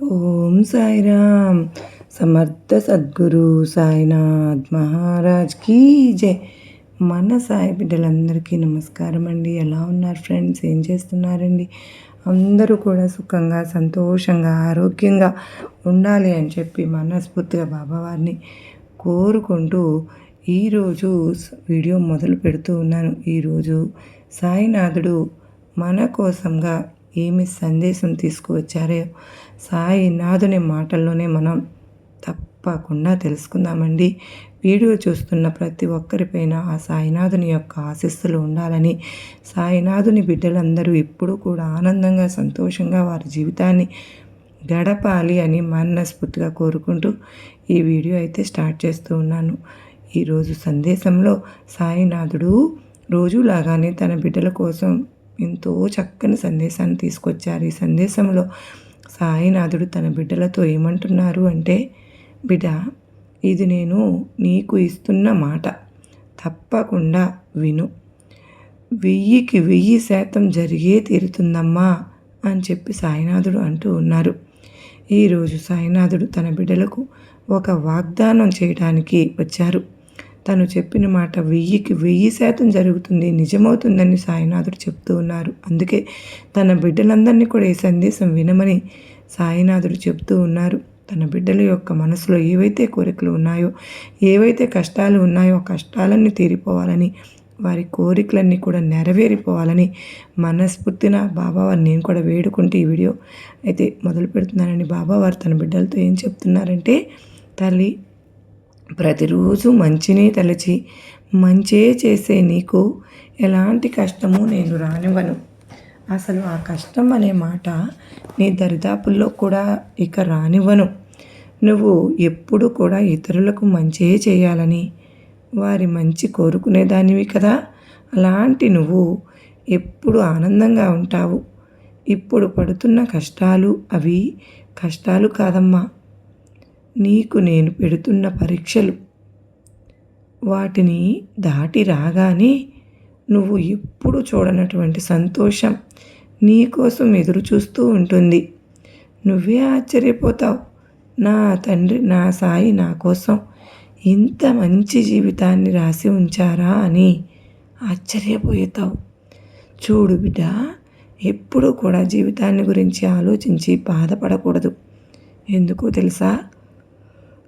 ఓం సాయిరామ్. సమర్థ సద్గురు సాయినాథ్ మహారాజ్ కీ జై. మన సాయి బిడ్డలందరికీ నమస్కారం అండి. ఎలా ఉన్నారు ఫ్రెండ్స్? ఏం చేస్తున్నారండి? అందరూ కూడా సుఖంగా సంతోషంగా ఆరోగ్యంగా ఉండాలి అని చెప్పి మనస్ఫూర్తిగా బాబావారిని కోరుకుంటూ ఈరోజు వీడియో మొదలు పెడుతూ ఉన్నాను. ఈరోజు సాయినాథుడు మన కోసంగా ఏమి సందేశం తీసుకువచ్చారో సాయినాథుని మాటల్లోనే మనం తప్పకుండా తెలుసుకుందామండి. వీడియో చూస్తున్న ప్రతి ఒక్కరిపైన ఆ సాయినాథుని యొక్క ఆశస్సులు ఉండాలని సాయినాథుని బిడ్డలందరూ ఎప్పుడూ కూడా ఆనందంగా సంతోషంగా వారి జీవితాన్ని గడపాలి అని మనస్ఫూర్తిగా కోరుకుంటూ ఈ వీడియో అయితే స్టార్ట్ చేస్తూ ఉన్నాను. ఈరోజు సందేశంలో సాయినాథుడు రోజులాగానే తన బిడ్డల కోసం ఎంతో చక్కని సందేశాన్ని తీసుకొచ్చారు. ఈ సందేశంలో సాయినాథుడు తన బిడ్డలతో ఏమంటున్నారు అంటే బిడ్డ ఇది నేను నీకు ఇస్తున్న మాట. తప్పకుండా విను. వెయ్యికి వెయ్యి శాతం జరిగే తీరుతుందమ్మా అని చెప్పి సాయినాథుడు అంటూ ఉన్నారు. ఈరోజు సాయినాథుడు తన బిడ్డలకు ఒక వాగ్దానం చేయడానికి వచ్చారు. తను చెప్పిన మాట వెయ్యికి వెయ్యి శాతం జరుగుతుంది నిజమవుతుందని సాయినాథుడు చెప్తూ ఉన్నారు. అందుకే తన బిడ్డలందరినీ కూడా ఈ సందేశం వినమని సాయినాథుడు చెప్తూ ఉన్నారు. తన బిడ్డల యొక్క మనసులో ఏవైతే కోరికలు ఉన్నాయో ఏవైతే కష్టాలు ఉన్నాయో కష్టాలన్నీ తీరిపోవాలని వారి కోరికలన్నీ కూడా నెరవేరిపోవాలని మనస్ఫూర్తిన బాబావారిని నేను కూడా వేడుకుంటే ఈ వీడియో అయితే మొదలు పెడుతున్నానని బాబావారు తన బిడ్డలతో ఏం చెప్తున్నారంటే తల్లి ప్రతిరోజు మంచిని తలచి మంచే చేసే నీకు ఎలాంటి కష్టము నేను రానివ్వను. అసలు ఆ కష్టం అనే మాట నీ దరిదాపుల్లో కూడా ఇక రానివ్వను. నువ్వు ఎప్పుడు కూడా ఇతరులకు మంచే చేయాలని వారి మంచి కోరుకునేదానివి కదా. అలాంటి నువ్వు ఎప్పుడు ఆనందంగా ఉంటావు. ఇప్పుడు పడుతున్న కష్టాలు అవి కష్టాలు కాదమ్మా. నీకు నేను పెడుతున్న పరీక్షలు. వాటిని దాటి రాగానే నువ్వు ఎప్పుడు చూడనటువంటి సంతోషం నీకోసం ఎదురు చూస్తూ ఉంటుంది. నువ్వే ఆశ్చర్యపోతావు. నా తండ్రి నా సాయి నా కోసం ఇంత మంచి జీవితాన్ని రాసి ఉంచారా అని ఆశ్చర్యపోతావు చూడు బిడ్డ ఎప్పుడూ కూడా జీవితాన్ని గురించి ఆలోచించి బాధపడకూడదు. ఎందుకో తెలుసా?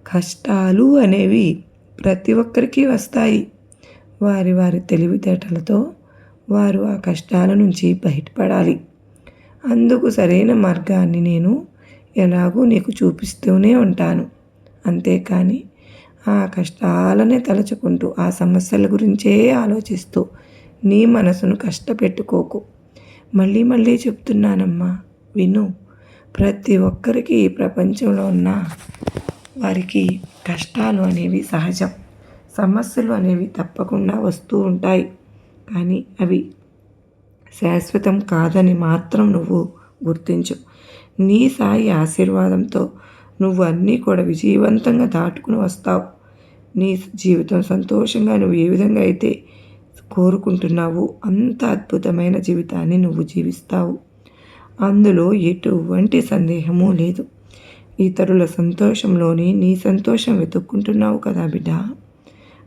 కష్టాలు అనేవి ప్రతి ఒక్కరికి వస్తాయి. వారి వారి తెలివితేటలతో వారు ఆ కష్టాల నుంచి బయటపడాలి. అందుకు సరైన మార్గాన్ని నేను ఎలాగూ నీకు చూపిస్తూనే ఉంటాను. అంతేకాని ఆ కష్టాలనే తలచుకుంటూ ఆ సమస్యల గురించే ఆలోచిస్తూ నీ మనసును కష్టపెట్టుకోకు. మళ్ళీ మళ్ళీ చెప్తున్నానమ్మా విను. ప్రతి ఒక్కరికి ఈ ప్రపంచంలో ఉన్న వారికి కష్టాలు అనేవి సహజం. సమస్యలు అనేవి తప్పకుండా వస్తూ ఉంటాయి. కానీ అవి శాశ్వతం కాదని మాత్రం నువ్వు గుర్తించు. నీ సాయి ఆశీర్వాదంతో నువ్వు అన్నీ కూడా విజయవంతంగా దాటుకుని వస్తావు. నీ జీవితం సంతోషంగా నువ్వు ఏ విధంగా అయితే కోరుకుంటున్నావు అంత అద్భుతమైన జీవితాన్ని నువ్వు జీవిస్తావు. అందులో ఎటువంటి సందేహము లేదు. ఇతరుల సంతోషంలోని నీ సంతోషం వెతుక్కుంటున్నావు కదా బిడ్డ.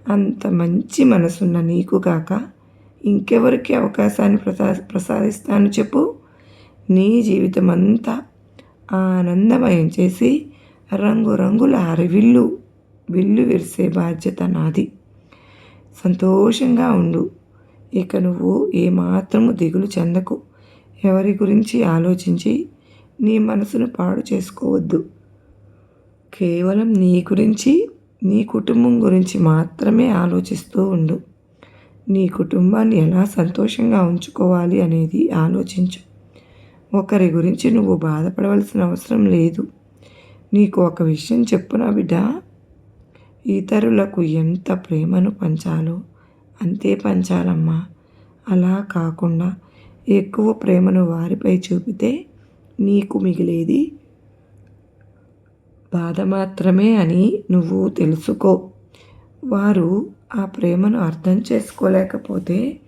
అంత మంచి మనసున్న నీకు కాక ఇంకెవరికి అవకాశాన్ని ప్రసా ప్రసాదిస్తాను చెప్పు. నీ జీవితం అంతా ఆనందమయం చేసి రంగురంగుల అరవిల్లు విల్లు విరిసే బాధ్యత నాది. సంతోషంగా ఉండు. ఇక నువ్వు ఏమాత్రము దిగులు చెందకు. ఎవరి గురించి ఆలోచించి నీ మనసును పాడు చేసుకోవద్దు. కేవలం నీ గురించి నీ కుటుంబం గురించి మాత్రమే ఆలోచిస్తూ ఉండు. నీ కుటుంబాన్ని ఎలా సంతోషంగా ఉంచుకోవాలి అనేది ఆలోచించు. ఒకరి గురించి నువ్వు బాధపడవలసిన అవసరం లేదు. నీకు ఒక విషయం చెప్పున బిడ్డ? ఇతరులకు ఎంత ప్రేమను పంచాలో అంతే పంచాలమ్మా. అలా కాకుండా ఎక్కువ ప్రేమను వారిపై చూపితే నీకు మిగిలేది బాధ మాత్రమే అని నువ్వు తెలుసుకో. వారు ఆ ప్రేమను అర్థం చేసుకోలేకపోతే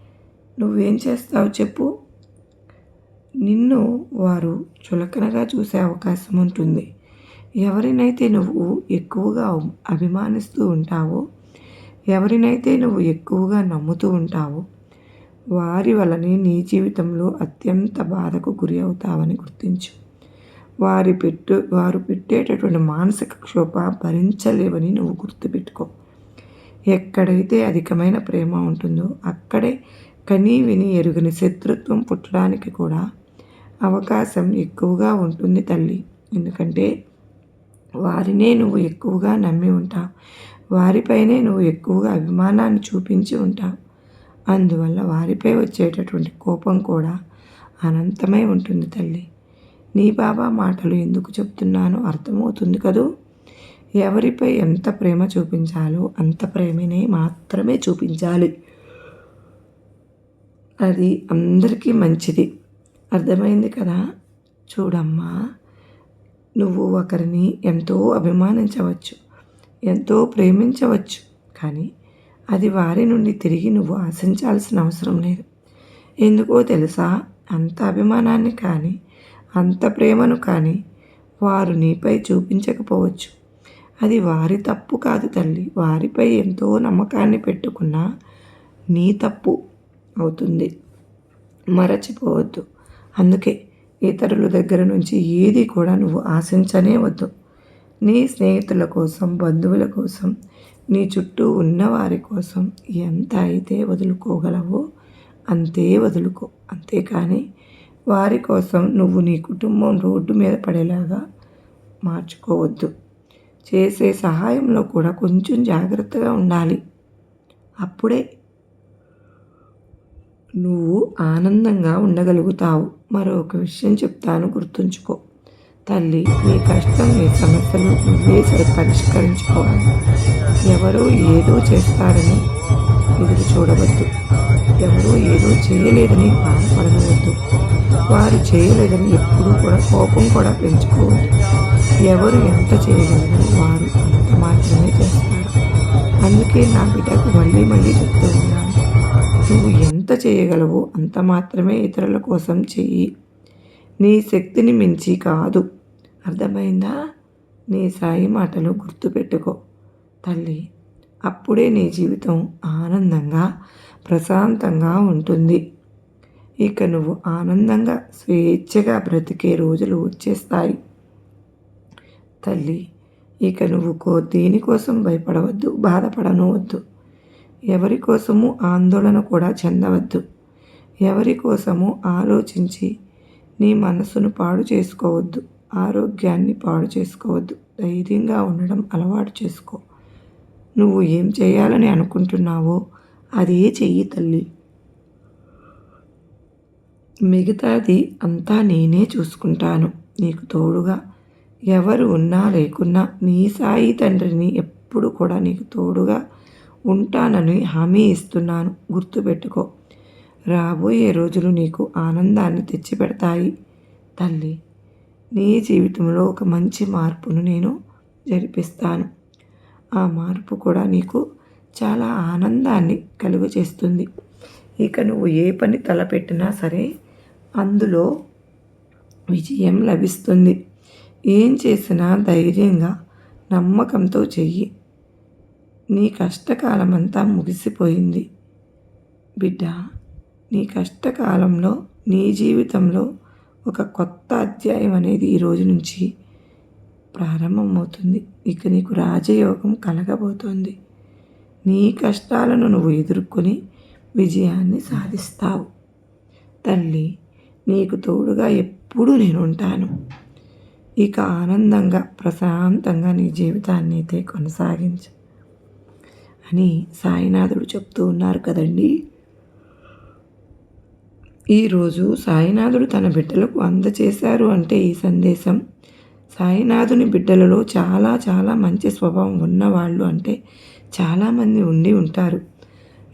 నువ్వేం చేస్తావు చెప్పు. నిన్ను వారు చులకనగా చూసే అవకాశం ఉంటుంది. ఎవరినైతే నువ్వు ఎక్కువగా అభిమానిస్తూ ఉంటావో ఎవరినైతే నువ్వు ఎక్కువగా నమ్ముతూ ఉంటావో వారి వలనే నీ జీవితంలో అత్యంత బాధకు గురి అవుతావని గుర్తించు. వారి పెట్టు వారు పెట్టేటటువంటి మానసిక క్షోభ భరించలేవని నువ్వు గుర్తుపెట్టుకో. ఎక్కడైతే అధికమైన ప్రేమ ఉంటుందో అక్కడే కనీ విని ఎరుగని శత్రుత్వం పుట్టడానికి కూడా అవకాశం ఎక్కువగా ఉంటుంది తల్లి. ఎందుకంటే వారినే నువ్వు ఎక్కువగా నమ్మి ఉంటావు వారిపైనే నువ్వు ఎక్కువగా అభిమానాన్ని చూపించి ఉంటావు అందువల్ల వారిపై వచ్చేటటువంటి కోపం కూడా అనంతమై ఉంటుంది తల్లి. నీ బాబా మాటలు ఎందుకు చెప్తున్నానో అర్థమవుతుంది కదూ? ఎవరిపై ఎంత ప్రేమ చూపించాలో అంత ప్రేమనే మాత్రమే చూపించాలి. అది అందరికీ మంచిది. అర్థమైంది కదా? చూడమ్మా నువ్వు ఒకరిని ఎంతో అభిమానించవచ్చు ఎంతో ప్రేమించవచ్చు కానీ అది వారి నుండి తిరిగి నువ్వు ఆశించాల్సిన అవసరం లేదు. ఎందుకో తెలుసా? అంత అభిమానాన్ని కానీ అంత ప్రేమను కానీ వారు నీపై చూపించకపోవచ్చు. అది వారి తప్పు కాదు తల్లి. వారిపై ఎంతో నమ్మకాన్ని పెట్టుకున్నా నీ తప్పు అవుతుంది. మరచిపోవద్దు. అందుకే ఇతరుల దగ్గర నుంచి ఏది కూడా నువ్వు ఆశించనే వద్దు నీ స్నేహితుల కోసం బంధువుల కోసం నీ చుట్టూ ఉన్నవారి కోసం ఎంత అయితే వదులుకోగలవో అంతే వదులుకో. అంతేకాని వారి కోసం నువ్వు నీ కుటుంబం రోడ్డు మీద పడేలాగా మార్చుకోవద్దు. చేసే సహాయంలో కూడా కొంచెం జాగ్రత్తగా ఉండాలి. అప్పుడే నువ్వు ఆనందంగా ఉండగలుగుతావు. మరొక విషయం చెప్తాను గుర్తుంచుకో. తల్లి నీ కష్టం నీ సమస్యలు నువ్వే సరి పరిష్కరించుకోవాలి. ఎవరో ఏదో చేస్తారని ఎదురు చూడవద్దు. ఎవరో ఏదో చేయలేదని బాధపడవద్దు వారు చేయలేదని ఎప్పుడూ కూడా కోపం కూడా పెంచుకోవద్దు. ఎవరు ఎంత చేయగలరో వారు అంత మాత్రమే చేస్తారు. అందుకే నా బిడ్డకు మళ్ళీ మళ్ళీ చెప్తూ ఉన్నాను. నువ్వు ఎంత చేయగలవో అంత మాత్రమే ఇతరుల కోసం చెయ్యి. నీ శక్తిని మించి కాదు. అర్థమైందా? నీ సాయి మాటలు గుర్తుపెట్టుకో. తల్లి అప్పుడే నీ జీవితం ఆనందంగా ప్రశాంతంగా ఉంటుంది. ఇక నువ్వు ఆనందంగా స్వేచ్ఛగా బ్రతికే రోజులు వచ్చేస్తాయి. తల్లి ఇక నువ్వు కో దేనికోసం భయపడవద్దు బాధపడను వద్దు ఎవరి కోసము ఆందోళన కూడా చెందవద్దు. ఎవరి కోసము ఆలోచించి నీ మనసును పాడు చేసుకోవద్దు. ఆరోగ్యాన్ని పాడు చేసుకోవద్దు. ధైర్యంగా ఉండడం అలవాటు చేసుకో. నువ్వు ఏం చేయాలని అనుకుంటున్నావో అదే చెయ్యి తల్లి. మిగతాది అంతా నేనే చూసుకుంటాను. నీకు తోడుగా ఎవరు ఉన్నా లేకున్నా నీ సాయి తండ్రిని ఎప్పుడు కూడా నీకు తోడుగా ఉంటానని హామీ ఇస్తున్నాను. గుర్తుపెట్టుకో. రాబోయే రోజులు నీకు ఆనందాన్ని తెచ్చిపెడతాయి. తల్లి నీ జీవితంలో ఒక మంచి మార్పును నేను జరిపిస్తాను. ఆ మార్పు కూడా నీకు చాలా ఆనందాన్ని కలుగజేస్తుంది. ఇక నువ్వు ఏ పని తలపెట్టినా సరే అందులో విజయం లభిస్తుంది. ఏం చేసినా ధైర్యంగా నమ్మకంతో చెయ్యి. నీ కష్టకాలమంతా ముగిసిపోయింది. బిడ్డ నీ కష్టకాలంలో నీ జీవితంలో ఒక కొత్త అధ్యాయం అనేది ఈ రోజు నుంచి ప్రారంభమవుతుంది. ఇక నీకు రాజయోగం కలగబోతోంది. నీ కష్టాలను నువ్వు ఎదుర్కొని విజయాన్ని సాధిస్తావు. తల్లి నీకు తోడుగా ఎప్పుడూ నేను ఉంటాను ఇక ఆనందంగా ప్రశాంతంగా నీ జీవితాన్ని అయితే కొనసాగించు అని సాయినాథుడు చెప్తూ ఉన్నారు కదండి. ఈరోజు సాయినాథుడు తన బిడ్డలకు అందచేశారు అంటే ఈ సందేశం. సాయినాథుని బిడ్డలలో చాలా చాలా మంచి స్వభావం ఉన్నవాళ్ళు అంటే చాలామంది ఉండి ఉంటారు.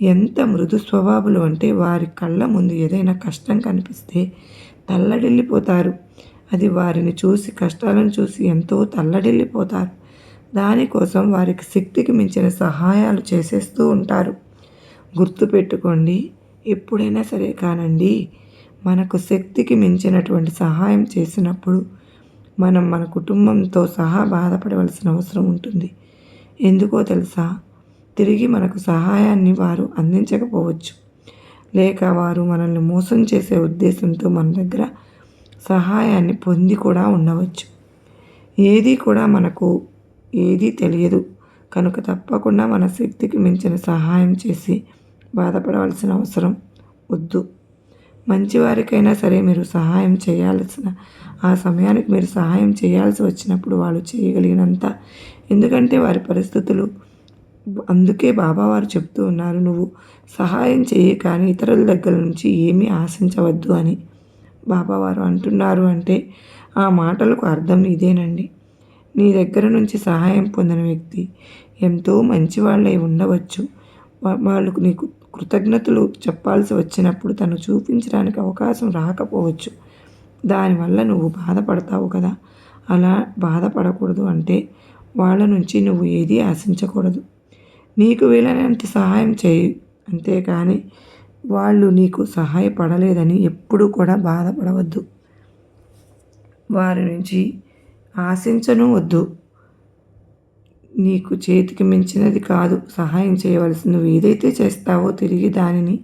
ఎంత మృదు స్వభావులు అంటే వారి కళ్ళ ముందు ఏదైనా కష్టం కనిపిస్తే తల్లడిల్లిపోతారు. అది వారిని చూసి కష్టాలను చూసి ఎంతో తల్లడిల్లిపోతారు. దానికోసం వారికి శక్తికి మించిన సహాయాలు చేసేస్తూ ఉంటారు. గుర్తుపెట్టుకోండి ఎప్పుడైనా సరే కానండి మనకు శక్తికి మించినటువంటి సహాయం చేసినప్పుడు మనం మన కుటుంబంతో సహా బాధపడవలసిన అవసరం ఉంటుంది. ఎందుకో తెలుసా? తిరిగి మనకు సహాయాన్ని వారు అందించకపోవచ్చు. లేక వారు మనల్ని మోసం చేసే ఉద్దేశంతో మన దగ్గర సహాయాన్ని పొంది కూడా ఉండవచ్చు. ఏది కూడా మనకు ఏదీ తెలియదు. కనుక తప్పకుండా మన శక్తికి మించిన సహాయం చేసి బాధపడవలసిన అవసరం వద్దు. మంచివారికైనా సరే మీరు సహాయం చేయాల్సిన ఆ సమయానికి మీరు సహాయం చేయాల్సి వచ్చినప్పుడు వాళ్ళు చేయగలిగినంత. ఎందుకంటే వారి పరిస్థితులు అందుకే బాబావారు చెప్తూ ఉన్నారు నువ్వు సహాయం చేయి కానీ ఇతరుల దగ్గర నుంచి ఏమీ ఆశించవద్దు అని. బాబావారు అంటున్నారు అంటే ఆ మాటలకు అర్థం ఇదేనండి. నీ దగ్గర నుంచి సహాయం పొందిన వ్యక్తి ఎంతో మంచివాళ్ళై ఉండవచ్చు. వాళ్ళకు నీకు కృతజ్ఞతలు చెప్పాల్సి వచ్చినప్పుడు తను చూపించడానికి అవకాశం రాకపోవచ్చు. దానివల్ల నువ్వు బాధపడతావు కదా. అలా బాధపడకూడదు అంటే వాళ్ళ నుంచి నువ్వు ఏదీ ఆశించకూడదు. నీకు వీలైనంత సహాయం చేయి. అంతేకాని వాళ్ళు నీకు సహాయపడలేదని ఎప్పుడూ కూడా బాధపడవద్దు. వారి నుంచి ఆశించను వద్దు. నీకు చేతికి మించినది కాదు. సహాయం చేయవలసి నువ్వు ఏదైతే చేస్తావో తిరిగి దానిని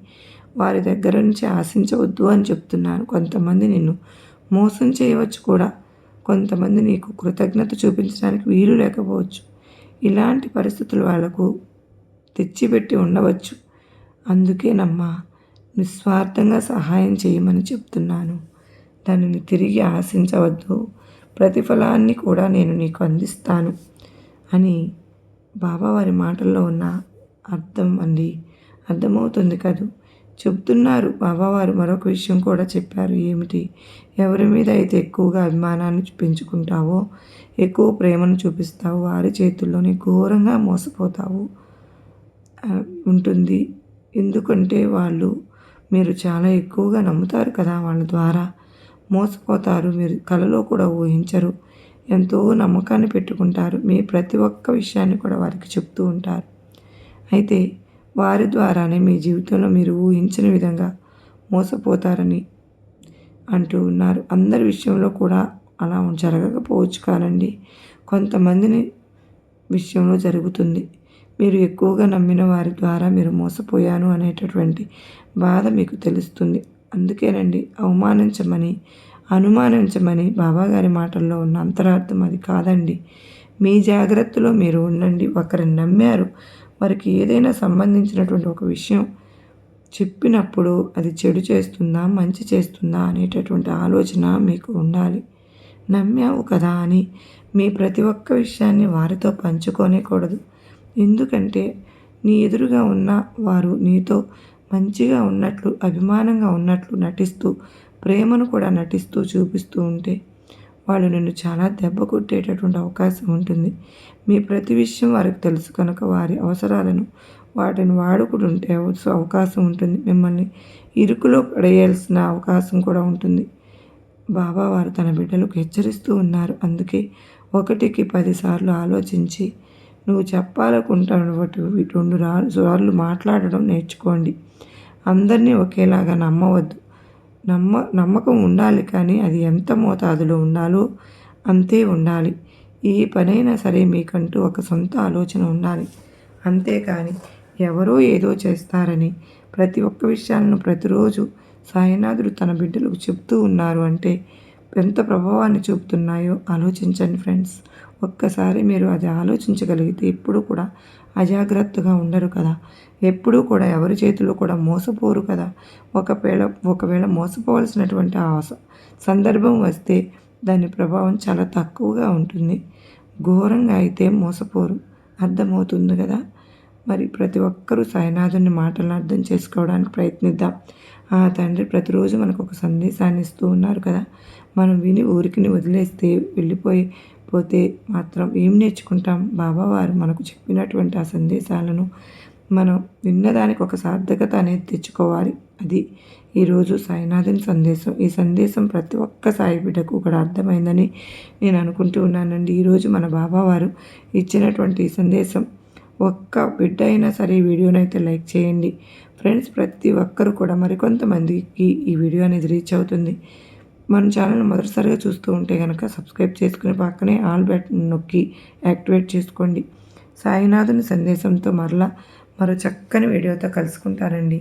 వారి దగ్గర నుంచి ఆశించవద్దు అని చెప్తున్నాను. కొంతమంది నిన్ను మోసం చేయవచ్చు కూడా. కొంతమంది నీకు కృతజ్ఞత చూపించడానికి వీలు లేకపోవచ్చు. ఇలాంటి పరిస్థితులు వాళ్ళకు తెచ్చిపెట్టి ఉండవచ్చు. అందుకేనమ్మా నిస్వార్థంగా సహాయం చేయమని చెప్తున్నాను. దానిని తిరిగి ఆశించవద్దు. ప్రతిఫలాన్ని కూడా నేను నీకు అందిస్తాను అని బాబావారి మాటల్లో ఉన్న అర్థం అండి అర్థమవుతుంది కదూ? చెబుతున్నారు బాబావారు. మరొక విషయం కూడా చెప్పారు. ఏమిటి? ఎవరి మీద అయితే ఎక్కువగా అభిమానాన్ని పెంచుకుంటావో ఎక్కువ ప్రేమను చూపిస్తావు వారి చేతుల్లోనే ఘోరంగా మోసపోతావు. ఉంటుంది. ఎందుకంటే వాళ్ళు మీరు చాలా ఎక్కువగా నమ్ముతారు కదా వాళ్ళ ద్వారా. మోసపోతారు. మీరు కలలో కూడా ఊహించరు. ఎంతో నమ్మకాన్ని పెట్టుకుంటారు. మీ ప్రతి ఒక్క విషయాన్ని కూడా వారికి చెప్తూ ఉంటారు. అయితే వారి ద్వారానే మీ జీవితంలో మీరు ఊహించిన విధంగా మోసపోతారని అంటూ ఉన్నారు. అందరి విషయంలో కూడా అలా జరగకపోవచ్చు కానండి. కొంతమందిని విషయంలో జరుగుతుంది. మీరు ఎక్కువగా నమ్మిన వారి ద్వారా మీరు మోసపోయాను అనేటటువంటి బాధ మీకు తెలుస్తుంది. అందుకేనండి అవమానించమని అనుమానించమని బాబాగారి మాటల్లో ఉన్న అంతరార్థం అది కాదండి. మీ జాగ్రత్తలో మీరు ఉండండి. ఒకరిని నమ్మారు వారికి ఏదైనా సంబంధించినటువంటి ఒక విషయం చెప్పినప్పుడు అది చెడు చేస్తుందా మంచి చేస్తుందా అనేటటువంటి ఆలోచన మీకు ఉండాలి. నమ్మావు కదా అని మీ ప్రతి ఒక్క విషయాన్ని వారితో పంచుకోనేకూడదు. ఎందుకంటే నీ ఎదురుగా ఉన్న వారు నీతో మంచిగా ఉన్నట్లు అభిమానంగా ఉన్నట్లు నటిస్తూ ప్రేమను కూడా నటిస్తూ చూపిస్తూ ఉంటే వాళ్ళు నిన్ను చాలా దెబ్బ కొట్టేటటువంటి అవకాశం ఉంటుంది. మీ ప్రతి విషయం వారికి తెలుసు కనుక వారి అవసరాలను వాటిని వాడుకుంటుంటే అవకాశం ఉంటుంది. మిమ్మల్ని ఇరుకులో పడేయాల్సిన అవకాశం కూడా ఉంటుంది. బాబా వారు తన బిడ్డలకు హెచ్చరిస్తూ ఉన్నారు. అందుకే ఒకటికి పదిసార్లు ఆలోచించి నువ్వు చెప్పాలనుకుంటున్నటువంటి రెండు సార్లు మాట్లాడడం నేర్చుకోండి. అందరినీ ఒకేలాగా నమ్మవద్దు. నమ్మ నమ్మకం ఉండాలి కానీ అది ఎంత మోతాదులో ఉండాలో అంతే ఉండాలి. ఏ పనైనా సరే మీకంటూ ఒక సొంత ఆలోచన ఉండాలి. అంతేకాని ఎవరో ఏదో చేస్తారని ప్రతి ఒక్క విషయాలను ప్రతిరోజు సాయినాథుడు తన బిడ్డలకు చెప్తూ ఉన్నారు అంటే ఎంత ప్రభావాన్ని చూపుతున్నాయో ఆలోచించండి ఫ్రెండ్స్. ఒక్కసారి మీరు అది ఆలోచించగలిగితే ఎప్పుడు కూడా అజాగ్రత్తగా ఉండరు కదా. ఎప్పుడూ కూడా ఎవరి చేతిలో కూడా మోసపోరు కదా. ఒకవేళ ఒకవేళ మోసపోవలసినటువంటి ఆ సందర్భం వస్తే దాని ప్రభావం చాలా తక్కువగా ఉంటుంది. ఘోరంగా అయితే మోసపోరు. అర్థమవుతుంది కదా? మరి ప్రతి ఒక్కరూ సాయినాథుని మాటలను అర్థం చేసుకోవడానికి ప్రయత్నిద్దాం. ఆ తండ్రి ప్రతిరోజు మనకు ఒక సందేశాన్ని ఇస్తూ ఉన్నారు కదా. మనం విని ఊరికి వదిలేస్తే వెళ్ళిపోయి పోతే మాత్రం ఏం నేర్చుకుంటాం? బాబావారు మనకు చెప్పినటువంటి ఆ సందేశాలను మనం విన్నదానికి ఒక సార్థకత అనేది తెచ్చుకోవాలి. అది ఈరోజు సాయినాథన్ సందేశం. ఈ సందేశం ప్రతి ఒక్క సాయి బిడ్డకు కూడా అర్థమైందని నేను అనుకుంటూ ఉన్నానండి. ఈరోజు మన బాబావారు ఇచ్చినటువంటి సందేశం ఒక్క బిడ్డ అయినా సరే ఈ వీడియోని అయితే లైక్ చేయండి. ఫ్రెండ్స్ ప్రతి ఒక్కరు కూడా మరికొంతమందికి ఈ వీడియో అనేది రీచ్ అవుతుంది. మన ఛానల్ మొదటిసారిగా చూస్తూ ఉంటే కనుక సబ్స్క్రైబ్ చేసుకుని పక్కనే ఆల్ బటన్ నొక్కి యాక్టివేట్ చేసుకోండి. సాయినాథుని సందేశంతో మరలా మరో చక్కని వీడియోతో కలుసుకుంటారండి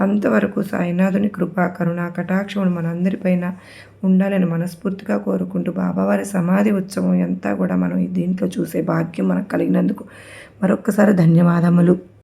అంతవరకు సాయినాథుని కృపా కరుణ కటాక్షములు మనందరిపైన ఉండాలని మనస్ఫూర్తిగా కోరుకుంటూ బాబావారి సమాధి ఉత్సవం అంతా కూడా మనం దీంట్లో చూసే భాగ్యం మనకు కలిగినందుకు మరొక్కసారి ధన్యవాదములు.